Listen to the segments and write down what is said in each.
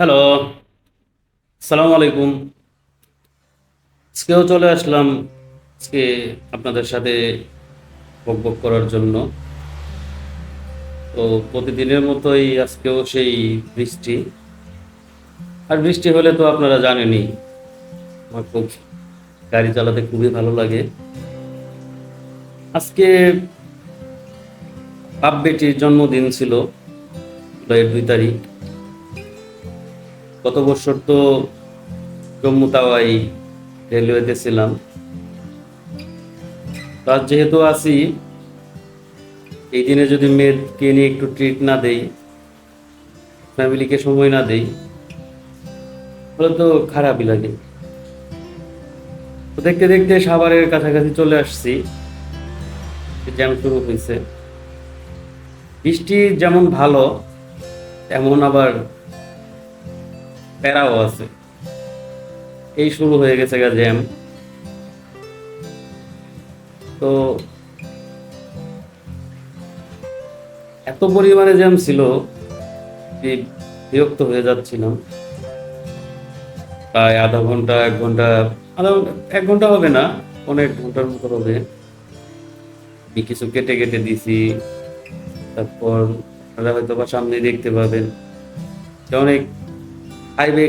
Hello সালাম আলাইকুম আজকেও চলে আসলাম আজকে আপনাদের সাথে বক বক করার জন্য। তো প্রতিদিনের মতোই আজকেও সেই বৃষ্টি। আর বৃষ্টি হলে তো আপনারা জানেনই, আমার খুব গাড়ি চালাতে খুবই ভালো লাগে। আজকে বাপ বেটির জন্মদিন ছিল দুই তারিখ। গত বছর তো জম্মু তাওয়াই রেলওয়েতে ছিলাম। তার যেহেতু আছি, এই দিনে যদি মেয়েকে নিয়ে একটু ট্রিট না দেই ফ্যামিলিকে সময় না দেই, তাহলে তো খারাপই লাগে। দেখতে দেখতে সাভারের কাছাকাছি চলে আসছি জ্যাম শুরু হয়েছে। বৃষ্টি যেমন ভালো, তেমন আবার প্যারাও আছে। এই শুরু হয়ে গেছে গা জ্যাম তো এত পরিমাণে জ্যাম ছিল যে বিরক্ত হয়ে যাচ্ছিলাম। প্রায় আধা ঘণ্টা, এক ঘণ্টা, আধা ঘণ্টা, এক ঘণ্টা হবে না, অনেক ঘণ্টার মতো হবে। কিছু কেটে কেটে দিছি। তারপর আপনারা হয়তো বা সামনে দেখতে পাবেন যে অনেক হাইওয়ে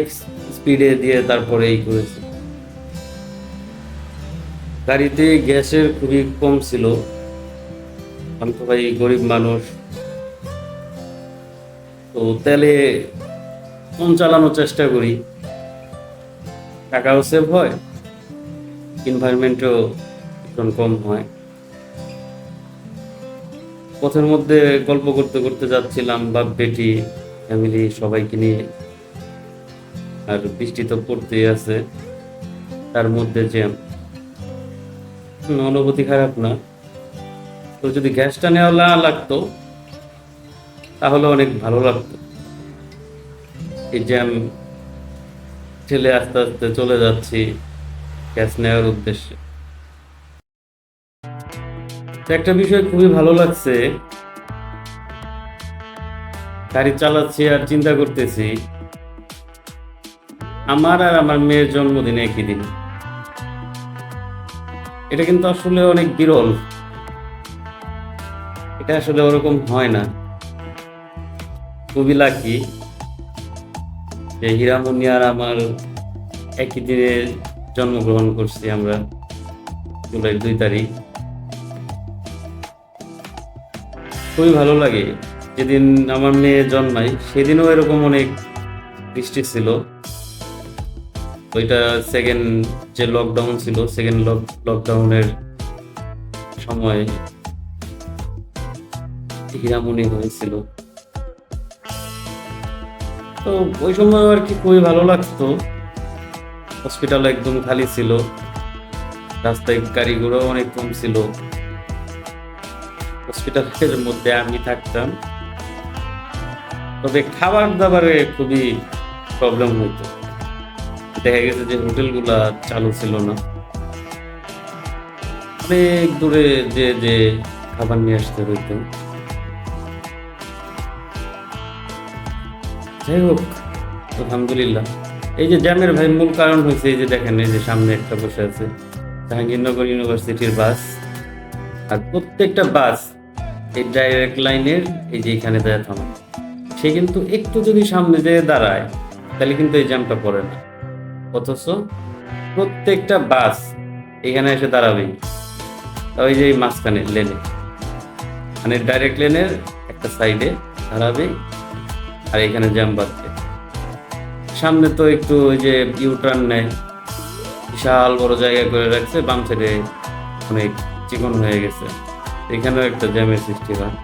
স্পিডে দিয়ে তারপরে এই করেছে। গাড়িতে গ্যাসের খুবই কম ছিল। আমি তো ভাই গরিব মানুষ। তো তেলে কম চালানোর চেষ্টা করি। টাকাও সেভ হয় এনভায়রনমেন্টও ভীষণ কম হয়। পথের মধ্যে গল্প করতে করতে যাচ্ছিলাম বাপ বেটি ফ্যামিলি সবাইকে নিয়ে। আর বৃষ্টি তো পড়তেই আছে। তার মধ্যে জ্যাম অনুভূতি খারাপ না। তো যদি গ্যাসটা নেওয়া না লাগতো, তাহলে অনেক ভালো লাগতো। এই জ্যাম ঠেলে আস্তে আস্তে চলে যাচ্ছি গ্যাস নেওয়ার উদ্দেশ্যে। একটা বিষয় খুবই ভালো লাগছে। গাড়ি চালাচ্ছি আর চিন্তা করতেছি আমার আর আমার মেয়ের জন্মদিন একই দিন। এটা কিন্তু আসলে অনেক বিরল। এটা আসলে ওরকম হয় না। খুবই লাকি যে হীরামণি আর আমার একই দিনে জন্মগ্রহণ করছি আমরা জুলাই দুই তারিখ। খুবই ভালো লাগে। যেদিন আমার মেয়ে জন্মায়, সেদিনও এরকম অনেক বৃষ্টি ছিল। ওইটা সেকেন্ড যে লকডাউন ছিল সেকেন্ড লকডাউনের সময় হীরামণি হয়েছিল। তো ওই সময় আর কি খুবই ভালো লাগতো। হসপিটাল একদম খালি ছিল। রাস্তায় গাড়ি অনেক কম ছিল। হসপিটালের মধ্যে আমি থাকতাম। তবে খাবার দাবারে খুবই প্রবলেম হইতো। দেখা গেছে যে হোটেলগুলা চালু ছিল না। অনেক দূরে যে যে খাবার নিয়ে আসতে হইতো। যাই হোক, আলহামদুলিল্লাহ। এই যে জ্যামের ভাই মূল কারণ হয়েছে এই যে দেখেন, এই যে সামনে একটা বসে আছে। জাহাঙ্গীরনগর ইউনিভার্সিটির বাস। আর প্রত্যেকটা বাস এই ডাইরেক্ট লাইনের এই যে এখানে দেয় থামা সে কিন্তু একটু যদি সামনে যেয়ে দাঁড়ায়, তাহলে কিন্তু এই জ্যামটা পড়ে না। অথচ প্রত্যেকটা বাস এখানে এসে দাঁড়াবেই ওই যে মাঝখানে লেনে মানে ডাইরেক্ট লেনের একটা সাইডে দাঁড়াবে আর এখানে জ্যাম বাঁধবে। সামনে তো একটু ওই যে ইউটার্ন নেয়। বিশাল বড় জায়গা করে রাখছে, বাম সাইডে অনেক চিকন হয়ে গেছে। এখানেও একটা জ্যামের সৃষ্টি হয়।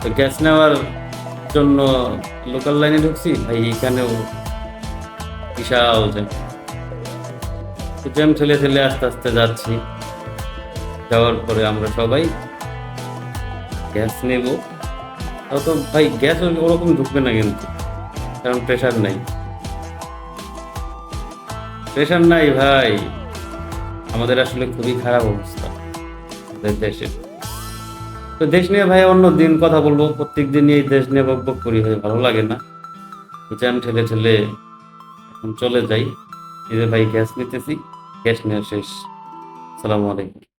তো গ্যাস নেওয়ার জন্য লোকাল লাইনে ঢুকছি, ভাই এখানেও বিশাল জ্যাম ঠেলে ঠেলে আস্তে আস্তে যাচ্ছি। যাওয়ার পরে আমরা সবাই গ্যাস নেব। তাও তো ভাই, গ্যাস ওরকম ঢুকবে না কিন্তু, কারণ প্রেশার নাই। প্রেশার নাই ভাই। আমাদের আসলে খুবই খারাপ অবস্থা দেশের তো দেশ নিয়ে ভাই অন্য দিন কথা বলব। প্রত্যেক দিনই এই দেশ নিয়ে বক বক করি ভাই, ভালো লাগে না। জ্যাম ঠেলে ঠেলে চলে যাই। এই ভাই গ্যাস নিতেছি। গ্যাস নেওয়া শেষ। সালামু আলাইকুম।